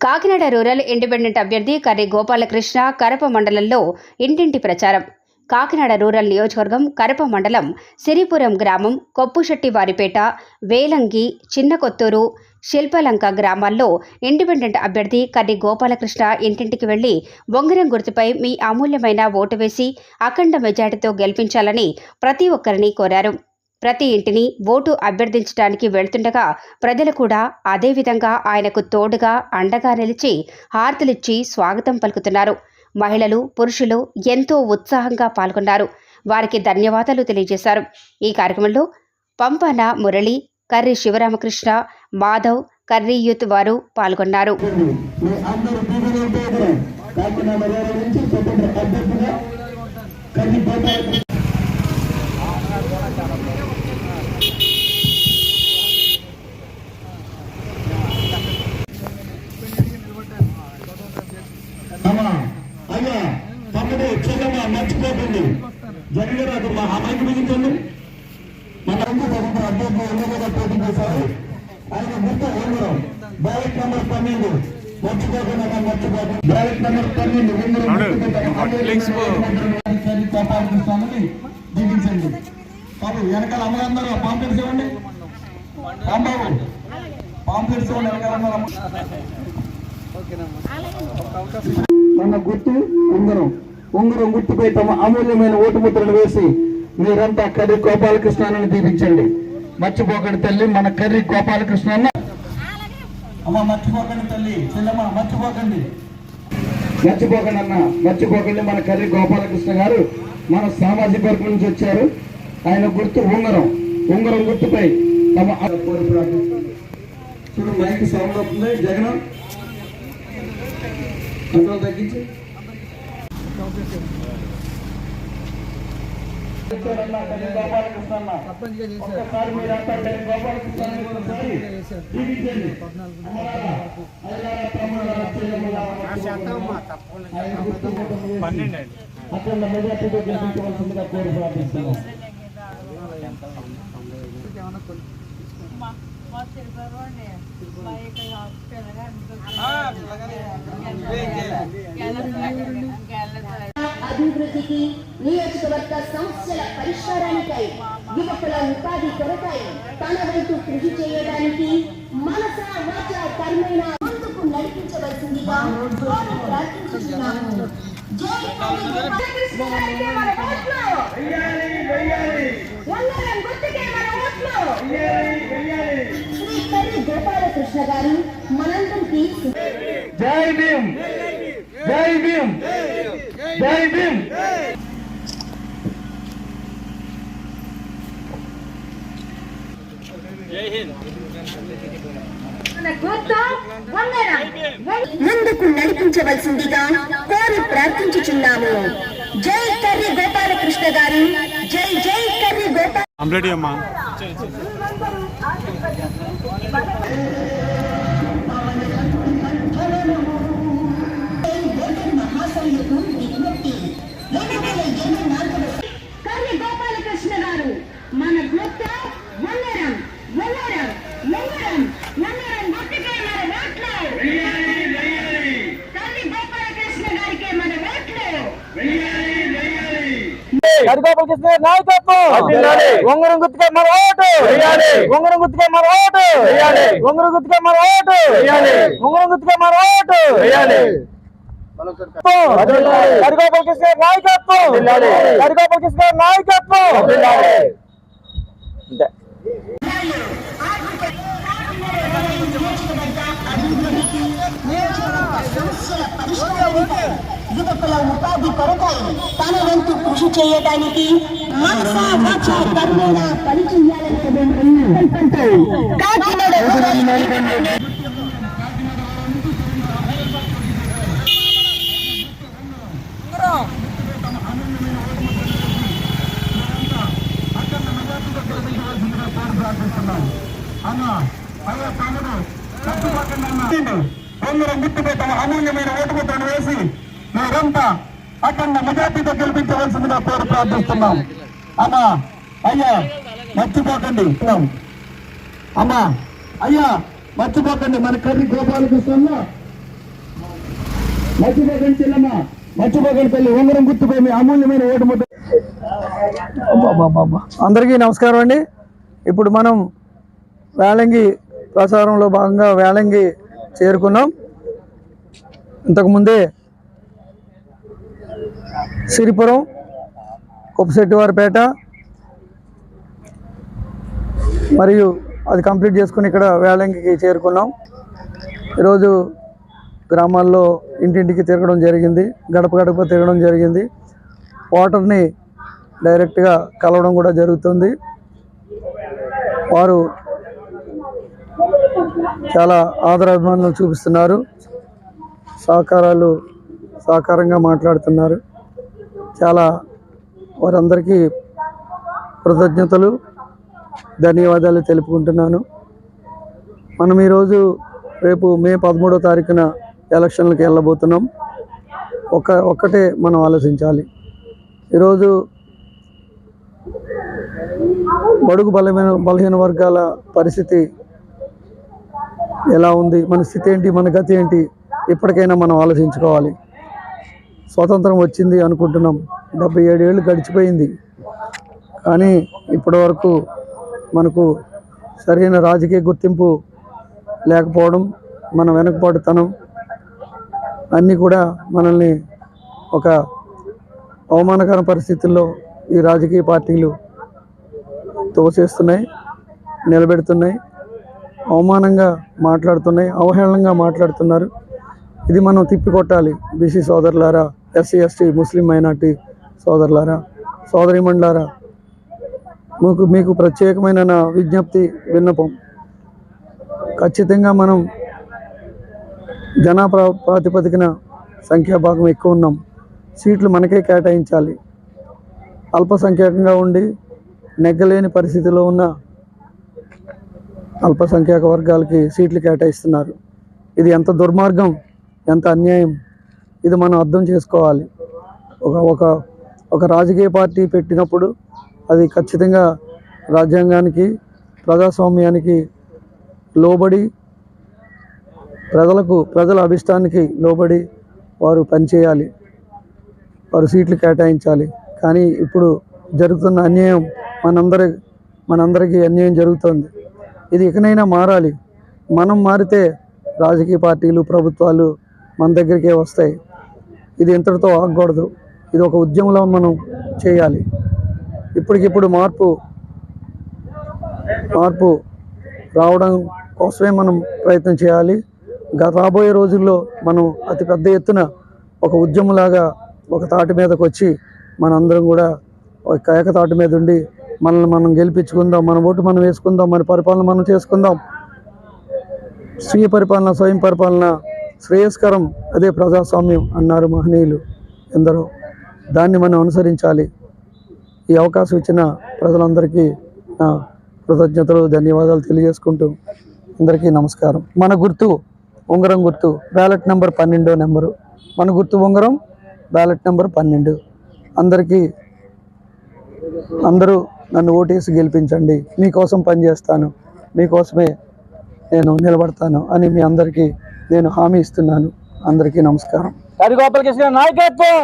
Kakinada rural independent అభ్యర్థి కర్రి గోపాలకృష్ణ కరప మండలంలో ఇంటింటి ప్రచారం. కాకినాడ రూరల్ నియోజకవర్గం కరప మండలం సిరిపురం గ్రామం కొప్పుశెట్టివారిపేట వేలంగి చిన్న కొత్తూరు శిల్పలంక గ్రామాల్లో ఇండిపెండెంట్ అభ్యర్థి కర్రి గోపాలకృష్ణ ఇంటింటికి వెళ్ళి బొంగరం గుర్తుపై మీ అమూల్యమైన ఓటు వేసి అఖండ మెజార్టీతో గెలిపించాలని ప్రతి ఒక్కరిని కోరారు. ప్రతి ఇంటిని ఓటు అభ్యర్థించడానికి వెళ్తుండగా ప్రజలు కూడా అదేవిధంగా ఆయనకు తోడుగా అండగా నిలిచి హారతులిచ్చి స్వాగతం పలుకుతున్నారు. మహిళలు పురుషులు ఎంతో ఉత్సాహంగా పాల్గొన్నారు. వారికి ధన్యవాదాలు తెలియజేశారు. ఈ కార్యక్రమంలో పంపన మురళి కర్రి శివరామకృష్ణ మాధవ్ కర్రి యూత్ వారు పాల్గొన్నారు మీ అందరూ బీజేపీ పేరు కాకినాడ రోడ్డు నుంచి స్వతంత్ర అభ్యర్థిగా కర్రీ గోపాల అమ్మా అయ్యా తమ్ముడు చెల్లమ్మ మర్చిపోకండి జరిగేరాదు మా అమ్మాయికి బిగించండి మన స్వతంత్ర అభ్యర్థి ఎమ్మెల్యేగా పోటీ చేశారు. ఆయన గుర్తు ఉంగరం. బ్యాలెట్ నెంబర్ పన్నెండు. మర్చిపోకుండా మర్చిపోకుండా బ్యాలెట్ నెంబర్ పన్నెండు. దీవించండి. బాబు వెనకాల అమ్మగారు పాంప్లెట్స్ ఇవ్వండి. రాంబాబు పాంప్లెట్స్ ఇవ్వండి వెనకాల అమ్మగారు మన గుర్తు ఉంగరం. ఉంగరం గుర్తుపై తమ అమూల్యమైన ఓటు ముద్రలు వేసి మీరంతా కర్రి గోపాలకృష్ణని దీవించండి మర్చిపోకండి తల్లి మన కర్రి గోపాలకృష్ణ అన్న. అమ్మ మర్చిపోకండి తల్లి చెల్లమ్మ మర్చిపోకండి. మర్చిపోకండి అన్న మర్చిపోకండి. మన కర్రి గోపాలకృష్ణ గారు మన సామాజిక వర్గం నుంచి వచ్చారు. ఆయన గుర్తు ఉంగరం ఉంగరం గుర్తుపై తమ. చూడు మైక్ సౌండ్ అవుతుంది జగన్ కంట్రోల్ తగ్గించి. ఒక్కసారి మీరంతా అక్కడ మెజార్టీతో గెలిపించవలసిందిగా కోరి ప్రార్థిస్తున్నాం అభివృద్ధికి నియోజకవర్గ సమస్యల పరిష్కారానికై యువకుల ఉపాధి కొరకై తన వైపు కృషి చేయడానికి మనస వాచ కర్మైన ముందుకు నడిపించవలసిందిగా ప్రార్థించుతున్నాము. శ్రీ కర్రి గోపాలకృష్ణ గారు మనందరికీ జై భీమ్. జై భీమ్. జై భీమ్ ముందుకు నడిపించవలసిందిగా కోరి ప్రార్థించుచున్నాము. జై కర్రి గోపాలకృష్ణ గారు. జై జై కర్రి గోపాల ఇరవై నాలుగులో కర్రి గోపాలకృష్ణ గారు మన గుర్తు వందనం వందనం వందనం వందనం గుర్తుకే మన ఓట్లు. కర్రి గోపాలకృష్ణ గారికి మన ఓట్లు. కరిగోపాలకృష్ణ గారి నాయకత్వం. ఉంగరం గుర్తుగా మన ఓటు. ఉంగరం మన ఓటు. ఉంగరం గుర్తుగా మన ఓటు. ఉంగరం గుర్తుగా మన ఓటు. కరిగోపాలకృష్ణ నాయకత్వం నాయకత్వం అంతే యువకుల ఉపాధి కొరకై తన వంతు కృషి చేయడానికి మనసా వాచ కర్మేణ అన్న అయ్యా తమ్ముడు తప్పుపట్టండి అన్న. కొందరు అమూల్యమైన ఓటు ముద్రను వేసి మీరంతా అఖండ మెజార్టీతో గెలిపించవలసిందిగా కోరి ప్రార్థిస్తున్నాం. అమ్మా అయ్యా మర్చిపోకండి. అమ్మా అయ్యా మర్చిపోకండి. మన కర్రి గోపాలకృష్ణ మర్చిపోకండి చెల్లమ్మ. మర్చిపోకండి తల్లి. ఉంగరం గుర్తుపోయి మీ అమూల్యమైన ఓటు అందరికీ నమస్కారం అండి. ఇప్పుడు మనం వేలంగి ప్రచారంలో భాగంగా వేలంగి చేరుకున్నాం. ఇంతకుముందే సిరిపురం కుప్పశెట్టివారిపేట మరియు అది కంప్లీట్ చేసుకుని ఇక్కడ వేలంగికి చేరుకున్నాం. ఈరోజు గ్రామాల్లో ఇంటింటికి తిరగడం జరిగింది గడప గడప తిరగడం జరిగింది. వాటర్ని డైరెక్ట్గా కలవడం కూడా జరుగుతుంది. వారు చాలా ఆదరాభిమానులు చూపిస్తున్నారు. సహకారాలు సహకారంగా మాట్లాడుతున్నారు. చాలా వారందరికీ కృతజ్ఞతలు ధన్యవాదాలు తెలుపుకుంటున్నాను. మనం ఈరోజు రేపు మే పదమూడో తారీఖున ఎలక్షన్లకు వెళ్ళబోతున్నాం. ఒక ఒక్కటే మనం ఆలోచించాలి. ఈరోజు బడుగు బలమైన బలహీన వర్గాల పరిస్థితి ఎలా ఉంది? మన స్థితి ఏంటి? మన గతి ఏంటి? ఇప్పటికైనా మనం ఆలోచించుకోవాలి. స్వాతంత్రం వచ్చింది అనుకుంటున్నాం. డెబ్బై ఏడు ఏళ్ళు గడిచిపోయింది. కానీ ఇప్పటి వరకు మనకు సరైన రాజకీయ గుర్తింపు లేకపోవడం మన వెనకపాటుతనం అన్నీ కూడా మనల్ని ఒక అవమానకర పరిస్థితుల్లో ఈ రాజకీయ పార్టీలు తోసేస్తున్నాయి నిలబెడుతున్నాయి. అవమానంగా మాట్లాడుతున్నాయి అవహేళనంగా మాట్లాడుతున్నారు. ఇది మనం తిప్పికొట్టాలి. బీసీ సోదరులారా ఎస్సీ ఎస్టీ ముస్లిం మైనార్టీ సోదరులారా సోదరిమండలారా మీకు మీకు ప్రత్యేకమైన నా విజ్ఞప్తి విన్నపం. ఖచ్చితంగా మనం జనా ప్రాతిపదికన సంఖ్యాభాగం ఎక్కువ ఉన్నాం. సీట్లు మనకే కేటాయించాలి. అల్పసంఖ్యాకంగా ఉండి నెగ్గలేని పరిస్థితిలో ఉన్న అల్పసంఖ్యాక వర్గాలకి సీట్లు కేటాయిస్తున్నారు. ఇది ఎంత దుర్మార్గం ఎంత అన్యాయం ఇది మనం అర్థం చేసుకోవాలి. ఒక ఒక ఒక రాజకీయ పార్టీ పెట్టినప్పుడు అది ఖచ్చితంగా రాజ్యాంగానికి ప్రజాస్వామ్యానికి లోబడి ప్రజలకు ప్రజల అభిష్టానికి లోబడి వారు పనిచేయాలి. వారు సీట్లు కేటాయించాలి. కానీ ఇప్పుడు జరుగుతున్న అన్యాయం మనందరి మనందరికీ అన్యాయం జరుగుతుంది. ఇది ఇకనైనా మారాలి. మనం మారితే రాజకీయ పార్టీలు ప్రభుత్వాలు మన దగ్గరికే వస్తాయి. ఇది ఇంతటితో ఆగకూడదు. ఇది ఒక ఉద్యమంలో మనం చేయాలి. ఇప్పటికిప్పుడు మార్పు మార్పు రావడం కోసమే మనం ప్రయత్నం చేయాలి. గత రాబోయే రోజుల్లో మనం అతి పెద్ద ఎత్తున ఒక ఉద్యమంలాగా ఒక తాటి మీదకి వచ్చి మనందరం కూడా ఒక ఏకతాటి మీద ఉండి మనల్ని మనం గెలిపించుకుందాం మన ఓటు మనం వేసుకుందాం మన పరిపాలన మనం చేసుకుందాం. స్వీయ పరిపాలన స్వయం పరిపాలన శ్రేయస్కరం అదే ప్రజాస్వామ్యం అన్నారు మహనీయులు ఎందరో. దాన్ని మనం అనుసరించాలి. ఈ అవకాశం ఇచ్చిన ప్రజలందరికీ నా కృతజ్ఞతలు ధన్యవాదాలు తెలియజేసుకుంటూ అందరికీ నమస్కారం. మన గుర్తు ఉంగరం గుర్తు బ్యాలెట్ నెంబర్ పన్నెండో నెంబరు. మన గుర్తు ఉంగరం బ్యాలెట్ నెంబర్ పన్నెండు. అందరికీ అందరూ నన్ను ఓటేసి గెలిపించండి. మీకోసం పనిచేస్తాను. మీకోసమే నేను నిలబడతాను అని మీ అందరికీ నేను హామీ ఇస్తున్నాను. అందరికీ నమస్కారం. హరిగోపాలకృష్ణ నాయకత్వం!